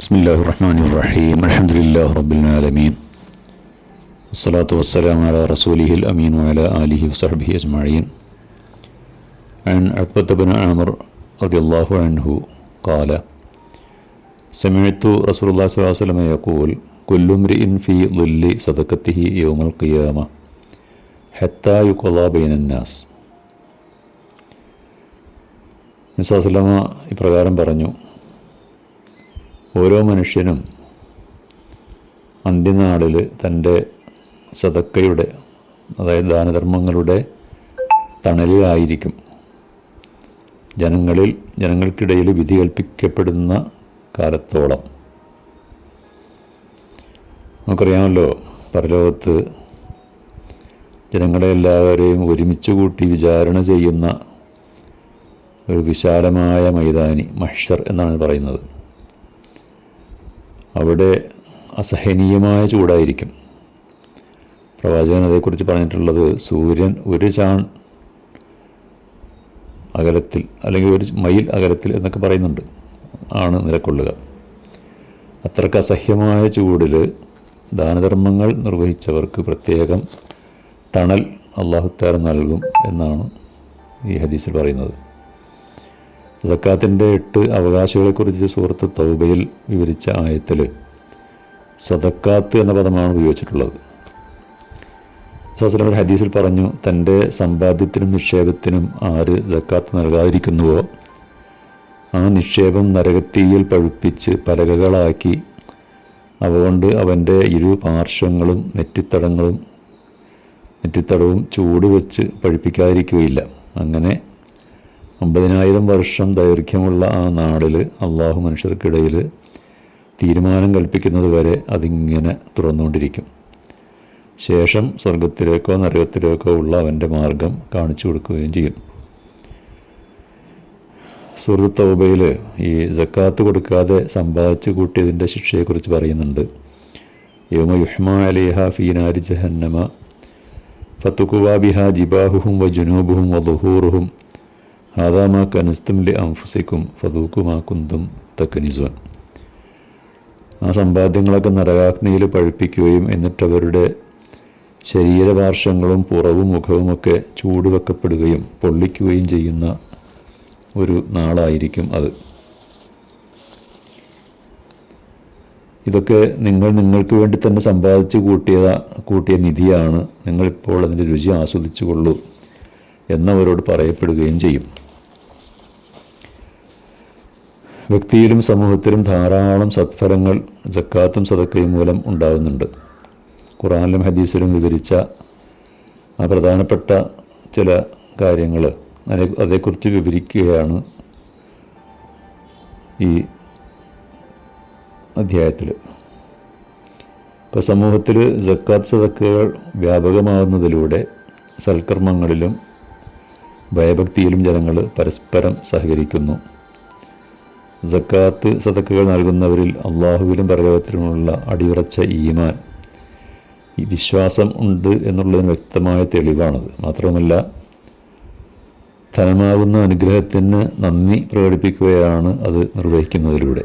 بسم الله الرحمن الرحيم الحمد لله رب العالمين والصلاة والسلام على رسوله الأمين وعلى آله وصحبه أجمعين عن عقبة بن عامر رضي الله عنه قال سمعت رسول الله صلى الله عليه وسلم يقول كل امرئ في ظل صدقته يوم القيامة حتى يقضى بين الناس നിസാസ്ലമ ഇപ്രകാരം പറഞ്ഞു ഓരോ മനുഷ്യനും അന്ത്യനാളിൽ തന്റെ സതക്കയുടെ അതായത് ദാനധർമ്മങ്ങളുടെ തണലിലായിരിക്കും. ജനങ്ങളിൽ ജനങ്ങൾക്കിടയിൽ വിധി കൽപ്പിക്കപ്പെടുന്ന കാലത്തോളം. നമുക്കറിയാമല്ലോ പരലോകത്ത് ജനങ്ങളെ എല്ലാവരെയും ഒരുമിച്ച് കൂട്ടി വിചാരണ ചെയ്യുന്ന ഒരു വിശാലമായ മൈതാനി മഷർ എന്നാണ് പറയുന്നത്. അവിടെ അസഹനീയമായ ചൂടായിരിക്കും. പ്രവാചകൻ അതേക്കുറിച്ച് പറഞ്ഞിട്ടുള്ളത് സൂര്യൻ ഒരു ചാൺ അകലത്തിൽ അല്ലെങ്കിൽ ഒരു മൈൽ അകലത്തിൽ എന്നൊക്കെ പറയുന്നുണ്ട്. ആണ് നിലക്കൊള്ളുക. അത്രയ്ക്ക് അസഹ്യമായ ചൂടിൽ ദാനധർമ്മങ്ങൾ നിർവഹിച്ചവർക്ക് പ്രത്യേകം തണൽ അള്ളാഹുത്താരം നൽകും എന്നാണ് ഈ ഹദീസിൽ പറയുന്നത്. സക്കാത്തിന്റെ എട്ട് അവകാശികളെക്കുറിച്ച് സുഹൃത്ത് തൗബയിൽ വിവരിച്ച ആയത്തിൽ സദക്കാത്ത് എന്ന പദമാണ് ഉപയോഗിച്ചിട്ടുള്ളത്. സ്വസ്ലം ഹദീസിൽ പറഞ്ഞു തന്റെ സമ്പാദ്യത്തിനും നിക്ഷേപത്തിനും ആര് സക്കാത്ത് നൽകാതിരിക്കുന്നുവോ ആ നിക്ഷേപം നരകത്തീയിൽ പഴുപ്പിച്ച് പലകകളാക്കി അതുകൊണ്ട് കൊണ്ട് അവന്റെ ഇരു പാർശ്വങ്ങളും നെറ്റിത്തടങ്ങളും നെറ്റിത്തടവും ചൂട് വെച്ച് പഴുപ്പിക്കാതിരിക്കുകയില്ല. അങ്ങനെ അമ്പതിനായിരം വർഷം ദൈർഘ്യമുള്ള ആ നാടിൽ അള്ളാഹു മനുഷ്യർക്കിടയിൽ തീരുമാനം കൽപ്പിക്കുന്നത് വരെ അതിങ്ങനെ തുറന്നുകൊണ്ടിരിക്കും. ശേഷം സ്വർഗത്തിലേക്കോ നരകത്തിലേക്കോ ഉള്ള അവന്റെ മാർഗം കാണിച്ചു കൊടുക്കുകയും ചെയ്യും. സുഹൃത്ത് തൗബയിൽ ഈ ജക്കാത്ത് കൊടുക്കാതെ സമ്പാദിച്ചു കൂട്ടിയതിന്റെ ശിക്ഷയെക്കുറിച്ച് പറയുന്നുണ്ട്. യോമ യുഹ്മ അലിഹ ഫീനാരി ജഹന്നമ ഫത്തുക്കുവാ ബിഹ ജിബാഹുഹും വ ജുനൂബുഹും വ ദുഹൂറുഹും ഹാദാമാ കനസ്തും ലി അംഫുസിക്കും ഫതൂക്കുമാ കുന്തും തക്കനിസുവൻ ആ സമ്പാദ്യങ്ങളൊക്കെ നരകാഗ്നിയിൽ പഴുപ്പിക്കുകയും എന്നിട്ടവരുടെ ശരീരപാർശ്വങ്ങളും പുറവും മുഖവുമൊക്കെ ചൂടുവെക്കപ്പെടുകയും പൊള്ളിക്കുകയും ചെയ്യുന്ന ഒരു നാളായിരിക്കും അത്. ഇതൊക്കെ നിങ്ങൾ നിങ്ങൾക്ക് വേണ്ടി തന്നെ സമ്പാദിച്ചു കൂട്ടിയ കൂട്ടിയ നിധിയാണ്. നിങ്ങളിപ്പോൾ അതിന്റെ രുചി ആസ്വദിച്ചു കൊള്ളൂ എന്നവരോട് പറയപ്പെടുകയും ചെയ്യും. വ്യക്തിയിലും സമൂഹത്തിലും ധാരാളം സത്ഫലങ്ങൾ ജക്കാത്തും സതക്കയും മൂലം ഉണ്ടാകുന്നുണ്ട് ഖുറാനിലും ഹദീസിലും വിവരിച്ച ആ പ്രധാനപ്പെട്ട ചില കാര്യങ്ങൾ അതിനെ അതേക്കുറിച്ച് വിവരിക്കുകയാണ് ഈ അധ്യായത്തിൽ ഇപ്പോൾ സമൂഹത്തിൽ ജക്കാത്ത് സതക്കുകൾ വ്യാപകമാകുന്നതിലൂടെ സൽക്കർമ്മങ്ങളിലും ഭയഭക്തിയിലും ജനങ്ങൾ പരസ്പരം സഹകരിക്കുന്നു. സക്കാത്ത് സതക്കുകൾ നൽകുന്നവരിൽ അള്ളാഹുവിലും പരലോകത്തിലുമുള്ള അടിയുറച്ച ഈമാൻ. ഈ വിശ്വാസം ഉണ്ട് എന്നുള്ളതിന് വ്യക്തമായ തെളിവാണത്. മാത്രവുമല്ല ധനമാകുന്ന അനുഗ്രഹത്തിന് നന്ദി പ്രകടിപ്പിക്കുകയാണ് അത് നിർവഹിക്കുന്നതിലൂടെ.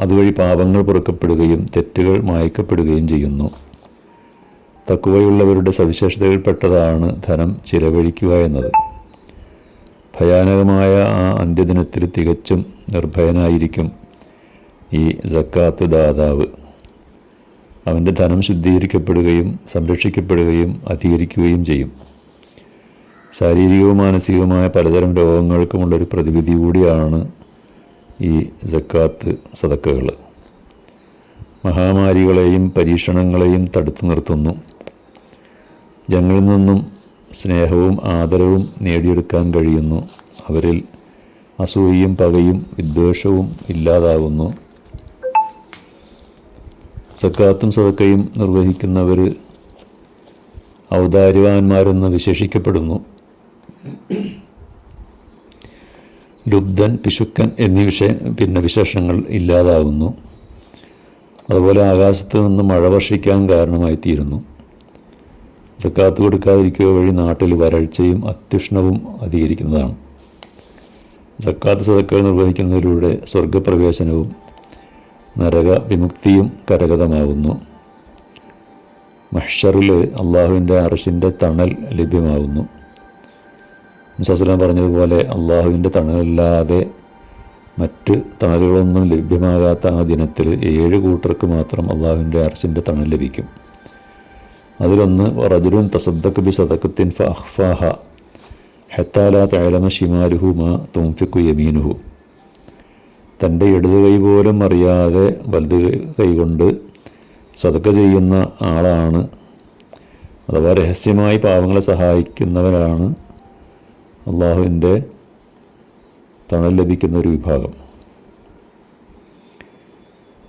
അതുവഴി പാപങ്ങൾ പൊറുക്കപ്പെടുകയും തെറ്റുകൾ മായ്ക്കപ്പെടുകയും ചെയ്യുന്നു. തക്കുവയുള്ളവരുടെ സവിശേഷതയിൽപ്പെട്ടതാണ് ധനം ചിലവഴിക്കുക എന്നത്. ഭയാനകമായ ആ അന്ത്യദിനത്തിൽ തികച്ചും നിർഭയനായിരിക്കും ഈ ജക്കാത്ത് ദാതാവ്. അവന്റെ ധനം ശുദ്ധീകരിക്കപ്പെടുകയും സംരക്ഷിക്കപ്പെടുകയും അധികരിക്കുകയും ചെയ്യും. ശാരീരികവും മാനസികവുമായ പലതരം രോഗങ്ങൾക്കുമുള്ളൊരു പ്രതിവിധി കൂടിയാണ് ഈ ജക്കാത്ത് സതക്കകൾ മഹാമാരികളെയും പരീക്ഷണങ്ങളെയും തടുത്തു നിർത്തുന്നു. ജനങ്ങളിൽ നിന്നും സ്നേഹവും ആദരവും നേടിയെടുക്കാൻ കഴിയുന്നു. അവരിൽ അസൂയയും പകയും വിദ്വേഷവും ഇല്ലാതാകുന്നു. സക്കാത്തും സതക്കയും നിർവഹിക്കുന്നവർ ഔദാര്യവാന്മാരെന്ന് വിശേഷിക്കപ്പെടുന്നു. ലുബ്ധൻ പിശുക്കൻ എന്നീ വിഷയ പിന്നെ വിശേഷങ്ങൾ ഇല്ലാതാകുന്നു. അതുപോലെ ആകാശത്ത് നിന്ന് മഴ വർഷിക്കാൻ കാരണമായി തീരുന്നു സക്കാത്ത് കൊടുക്കാതിരിക്കുക വഴി നാട്ടിൽ വരൾച്ചയും അത്യുഷ്ണവും അധികരിക്കുന്നതാണ്. സക്കാത്ത് സതക്കൾ നിർവഹിക്കുന്നതിലൂടെ സ്വർഗപ്രവേശനവും നരക വിമുക്തിയും കരഗതമാകുന്നു മഷറിൽ അള്ളാഹുവിന്റെ അറിഷിന്റെ തണൽ ലഭ്യമാകുന്നു മുസാസ്ലാം പറഞ്ഞതുപോലെ അള്ളാഹുവിന്റെ തണലല്ലാതെ മറ്റ് തണലുകളൊന്നും ലഭ്യമാകാത്ത ആ ദിനത്തിൽ ഏഴ് കൂട്ടർക്ക് മാത്രം അള്ളാഹുവിന്റെ അറിഷിന്റെ തണൽ ലഭിക്കും. അതിലൊന്ന് റജുലുൻ തസദ്ദക്ക് ബി സദക്കത്തിൻ ഫഹ്ഫാഹ ഹത്താല തഴലമ ഷിമാരുഹു മാ തുംഫിക്കു യമീനുഹു. തന്റെ ഇടത് കൈ പോലും അറിയാതെ വലത് കൈ കൊണ്ട് സതക്ക ചെയ്യുന്ന ആളാണ് അഥവാ രഹസ്യമായി പാവങ്ങളെ സഹായിക്കുന്നവരാണ് അള്ളാഹുവിന്റെ തണൽ ലഭിക്കുന്ന ഒരു വിഭാഗം.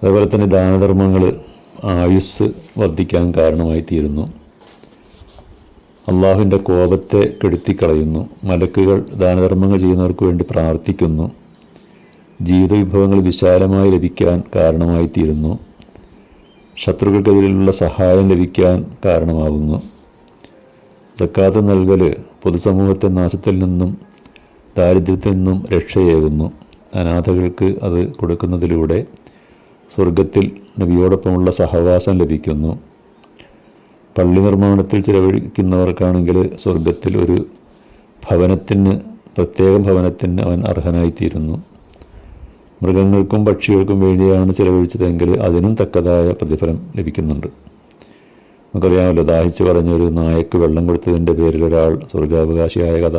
അതുപോലെ തന്നെ ദാനധർമ്മങ്ങൾ ആയുസ് വർദ്ധിക്കാൻ കാരണമായി തീരുന്നു അള്ളാഹുവിന്റെ കോപത്തെ കെടുത്തിക്കളയുന്നു. മലക്കുകൾ ദാനധർമ്മങ്ങൾ ചെയ്യുന്നവർക്ക് വേണ്ടി പ്രാർത്ഥിക്കുന്നു. ജീവിത വിഭവങ്ങൾ വിശാലമായി ലഭിക്കാൻ കാരണമായി തീരുന്നു ശത്രുക്കൾക്കെതിരെയുള്ള സഹായം ലഭിക്കാൻ കാരണമാകുന്നു. സക്കാത്ത് നൽകൽ പൊതുസമൂഹത്തെ നാശത്തിൽ നിന്നും ദാരിദ്ര്യത്തിൽ നിന്നും രക്ഷയേകുന്നു. അനാഥകൾക്ക് അത് കൊടുക്കുന്നതിലൂടെ സ്വർഗത്തിൽ നബിയോടൊപ്പമുള്ള സഹവാസം ലഭിക്കുന്നു. പള്ളി നിർമ്മാണത്തിൽ ചിലവഴിക്കുന്നവർക്കാണെങ്കിൽ സ്വർഗത്തിൽ ഒരു ഭവനത്തിന് പ്രത്യേക ഭവനത്തിന് അവൻ അർഹനായിത്തീരുന്നു. മൃഗങ്ങൾക്കും പക്ഷികൾക്കും വേണ്ടിയാണ് ചിലവഴിച്ചതെങ്കിൽ അതിനും തക്കതായ പ്രതിഫലം ലഭിക്കുന്നുണ്ട്. നമുക്കറിയാമല്ലോ ദാഹിച്ചു പറഞ്ഞൊരു നായക്ക് വെള്ളം കൊടുത്തതിന്റെ പേരിൽ ഒരാൾ സ്വർഗാവകാശിയായ കഥ.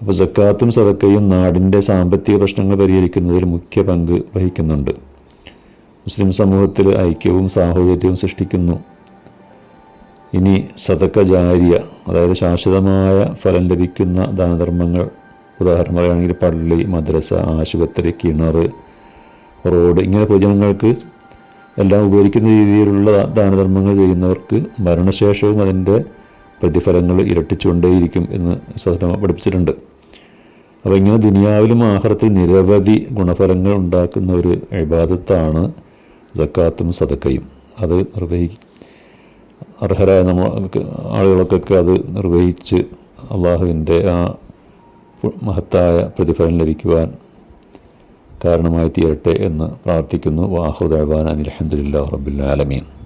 അപ്പോൾ സക്കാത്തും സതക്കയും നാടിന്റെ സാമ്പത്തിക പ്രശ്നങ്ങൾ പരിഹരിക്കുന്നതിൽ മുഖ്യ പങ്ക് വഹിക്കുന്നുണ്ട്. മുസ്ലിം സമൂഹത്തിൽ ഐക്യവും സാഹോദര്യവും സൃഷ്ടിക്കുന്നു. ഇനി സതക്ക ജാരിയ അതായത് ശാശ്വതമായ ഫലം ലഭിക്കുന്ന ദാനധർമ്മങ്ങൾ. ഉദാഹരണം പറയുകയാണെങ്കിൽ പള്ളി മദ്രസ ആശുപത്രി കിണർ റോഡ് ഇങ്ങനെ പൊതുജനങ്ങൾക്ക് എല്ലാം ഉപകരിക്കുന്ന രീതിയിലുള്ള ദാനധർമ്മങ്ങൾ ചെയ്യുന്നവർക്ക് മരണശേഷവും അതിന്റെ പ്രതിഫലങ്ങൾ ഇരട്ടിച്ചുകൊണ്ടേയിരിക്കും എന്ന് സ്വസ്ഥ പഠിപ്പിച്ചിട്ടുണ്ട്. അപ്പോൾ ഇങ്ങനെ ദുനിയാവിലും ആഹാരത്തിൽ നിരവധി ഗുണഫലങ്ങൾ ഉണ്ടാക്കുന്ന ഒരു ഇബാദത്താണ് സക്കാത്തും സതക്കയും അത് നിർവഹി അർഹരായ നമ്മ ആളുകൾക്കൊക്കെ അത് നിർവഹിച്ച് അള്ളാഹുവിന്റെ ആ മഹത്തായ പ്രതിഫലം ലഭിക്കുവാൻ കാരണമായി തീരട്ടെ എന്ന് പ്രാർത്ഥിക്കുന്നു. വാഹുദാൻ അനിൽ അഹമ്മദില്ലാ റബുല്ലാലമീൻ